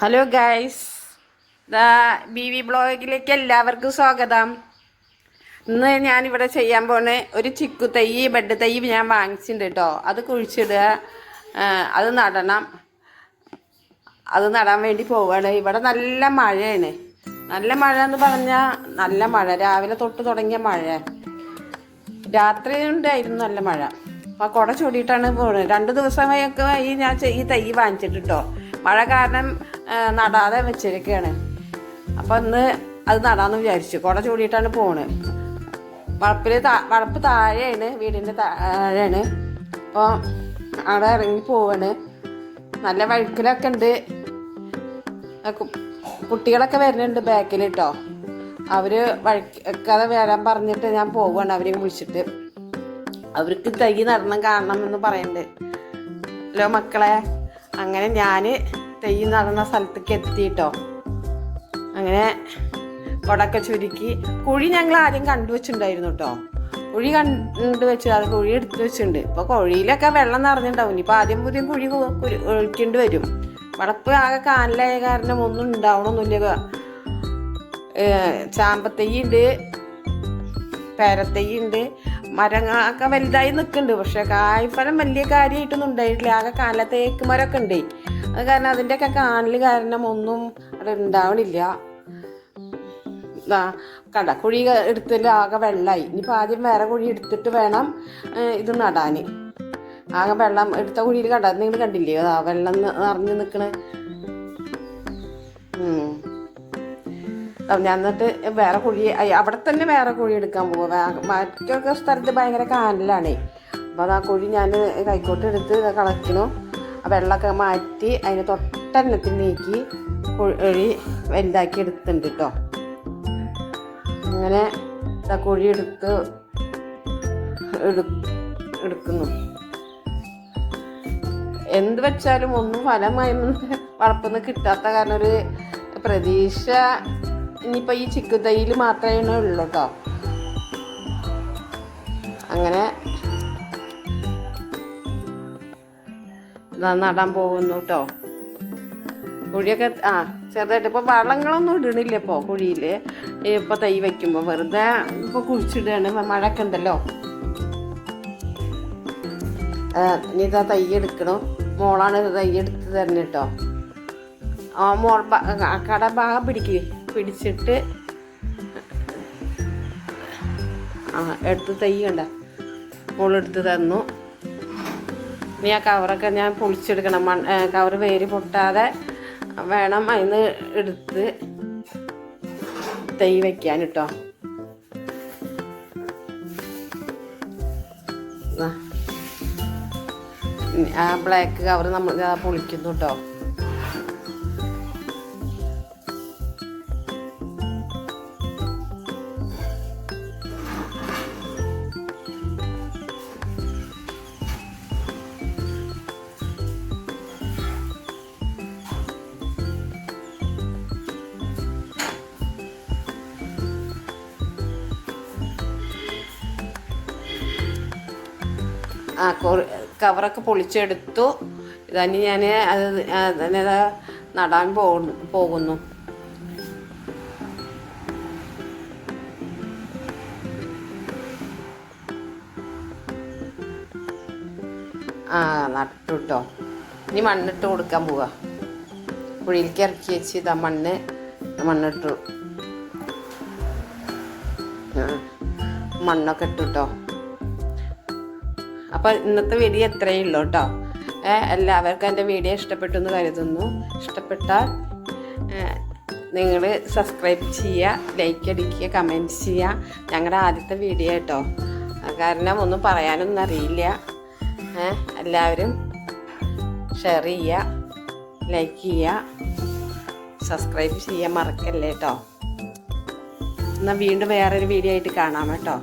Hello guys ദാ B V ബ്ലോഗിലേക്ക് എല്ലാവർക്കും സ്വാഗതം. ഇന്ന് ഞാനിവിടെ ചെയ്യാൻ പോണ ഒരു ചിക്കു തൈ ബെഡ് തൈ ഞാൻ വാങ്ങിച്ചിട്ടുണ്ട് കേട്ടോ അത് കുഴിച്ചിടുക. അത് നടണം. അത് നടാൻ വേണ്ടി പോവാണ്. ഇവിടെ നല്ല മഴയാണ്. നല്ല മഴ എന്ന് പറഞ്ഞാൽ നല്ല മഴ. രാവിലെ തൊട്ട് തുടങ്ങിയ മഴ. രാത്രി ഉണ്ടായിരുന്നു നല്ല മഴ. അപ്പോൾ കുട ചൂടിയിട്ടാണ് പോകുന്നത് രണ്ട് ദിവസമായൊക്കെ ഈ ഞാൻ ഈ തൈ വാങ്ങിച്ചിട്ട് കേട്ടോ മഴ കാരണം നടാതെ വെച്ചിരിക്കുകയാണ് അപ്പോൾ ഇന്ന് അത് നടാമെന്ന് വിചാരിച്ചു. കുട ചൂടിയിട്ടാണ് പോണത് വളപ്പിൽ വളപ്പ് താഴെയാണ് വീടിന്റെ താഴെയാണ് അപ്പോൾ അവിടെ ഇറങ്ങി പോവാണ്. നല്ല വഴുക്കലൊക്കെ ഉണ്ട്. കുട്ടികളൊക്കെ വരുന്നുണ്ട് ബാക്കിൽ കേട്ടോ അവർ വഴിക്കാതെ വരാൻ പറഞ്ഞിട്ട് ഞാൻ പോവാണ് അവരെ വിളിച്ചിട്ട്. അവർക്ക് തൈ നടണം കാണണം എന്ന് പറയുന്നുണ്ട് ഹലോ മക്കളെ അങ്ങനെ ഞാൻ തൈ നടന്ന സ്ഥലത്തേക്ക് എത്തിയിട്ടോ. അങ്ങനെ കൊടക്കെ ചുരുക്കി. കുഴി ഞങ്ങൾ ആദ്യം കണ്ടുവച്ചിട്ടുണ്ടായിരുന്നു കേട്ടോ കുഴി കണ്ടു വെച്ചു അത് കുഴി എടുത്തു വെച്ചിട്ടുണ്ട്. ഇപ്പൊ കുഴിയിലൊക്കെ വെള്ളം നിറഞ്ഞിട്ടുണ്ടാവും. ഇനിയിപ്പോൾ ആദ്യം പുതിയ കുഴി ഒഴിക്കേണ്ടി വരും. വളപ്പ് ആകെ കാനലായ കാരണം ഒന്നും ഉണ്ടാവണമെന്നില്ല ചാമ്പത്തെയ്യുണ്ട് പേരത്തെയ്യുണ്ട് മരങ്ങളൊക്കെ വലുതായി നിൽക്കുന്നുണ്ട്. പക്ഷെ കായ്ഫലം വലിയ കാര്യമായിട്ടൊന്നും ഉണ്ടായിട്ടില്ല. ആകെ കാലത്തേക്ക് തേക്ക് മരമൊക്കെ ഉണ്ട്. അത് കാരണം അതിന്റെയൊക്കെ കാനൽ കാരണം ഒന്നും അവിടെ ഉണ്ടാവണില്ല. കട കുഴി എടുത്തിട്ട് ആകെ വെള്ളമായി ഇനിയിപ്പോൾ ആദ്യം വേറെ കുഴി എടുത്തിട്ട് വേണം ഇത് നടാൻ ആകെ വെള്ളം എടുത്ത കുഴിയിൽ കട നിങ്ങൾ കണ്ടില്ലേ? അതാ വെള്ളം നിറഞ്ഞു നിൽക്കണേ ഞാൻ എന്നിട്ട് വേറെ കുഴി അവിടെ തന്നെ വേറെ കുഴി എടുക്കാൻ പോകും മറ്റൊക്കെ സ്ഥലത്ത് ഭയങ്കര കാനലാണേ. അപ്പോൾ അത് ആ കുഴി ഞാൻ കൈക്കോട്ട് എടുത്ത് ഇത് കളക്കണു. ആ വെള്ളമൊക്കെ മാറ്റി അതിന് തൊട്ടെണ്ണത്തിൽ നീക്കി കുഴി വലുതാക്കി എടുത്തിട്ടുണ്ട് കേട്ടോ അങ്ങനെ കുഴി എടുത്ത് എടുക്കുന്നു. എന്ത് വെച്ചാലും ഒന്നും ഫലമായി വളർത്തുന്ന കിട്ടാത്ത കാരണം ഒരു പ്രതീക്ഷ ഇനിയിപ്പോൾ ഈ ചിക്കു തൈയിൽ മാത്രമേ ഉള്ളൂ കേട്ടോ അങ്ങനെ നടാൻ പോകുന്നു കേട്ടോ കുഴിയൊക്കെ ആ ചെറുതായിട്ട് ഇപ്പോൾ വളങ്ങളൊന്നും ഇടണില്ല ഇപ്പോൾ കുഴിയിൽ ഇപ്പോൾ തൈ വയ്ക്കുമ്പോൾ വെറുതെ ഇപ്പോൾ കുഴിച്ചിടുകയാണ് മഴയൊക്കെ ഉണ്ടല്ലോ. ഇനി ഇതാ തൈ എടുക്കണം. മോളാണ് തൈ എടുത്ത് തരണം കേട്ടോ ആ മോൾ കട ഭാഗം പിടിക്ക് പിടിച്ചിട്ട് ആ എടുത്ത് തൈ കണ്ട. മോളെടുത്ത് തന്നു. ഇനി ആ കവറൊക്കെ ഞാൻ പൊളിച്ചെടുക്കണം. മൺ കവർ വേര് പൊട്ടാതെ വേണം അതിന് എടുത്ത് തൈ വയ്ക്കാൻ കേട്ടോ ആ. ബ്ലാക്ക് കവർ നമ്മൾ പൊളിക്കുന്നു കേട്ടോ ആ കവറൊക്കെ പൊളിച്ചെടുത്തു. ഇതന്നെ ഞാൻ അത് തന്നെ നടാൻ പോകുന്നു. ആ നട്ടു കേട്ടോ ഇനി മണ്ണിട്ട് കൊടുക്കാൻ പോവാ. കുഴിയിലേക്ക് ഇറക്കി വെച്ച് ഇതാ മണ്ണ് മണ്ണിട്ടു. മണ്ണൊക്കെ ഇട്ടു കേട്ടോ അപ്പോൾ ഇന്നത്തെ വീഡിയോ ഇത്രയേ ഉള്ളൂ കേട്ടോ എല്ലാവർക്കും എന്റെ വീഡിയോ ഇഷ്ടപ്പെട്ടു എന്ന് കരുതുന്നു. ഇഷ്ടപ്പെട്ടാൽ നിങ്ങൾ സബ്സ്ക്രൈബ് ചെയ്യുക ലൈക്ക് അടിക്കുക കമന്റ് ചെയ്യുക ഞങ്ങളുടെ ആദ്യത്തെ വീഡിയോ കേട്ടോ കാരണം ഒന്നും പറയാനൊന്നും അറിയില്ല. എല്ലാവരും ഷെയർ ചെയ്യുക ലൈക്ക് ചെയ്യുക സബ്സ്ക്രൈബ് ചെയ്യാൻ മറക്കല്ലേ കേട്ടോ എന്നാൽ വീണ്ടും വേറൊരു വീഡിയോ ആയിട്ട് കാണാം കേട്ടോ.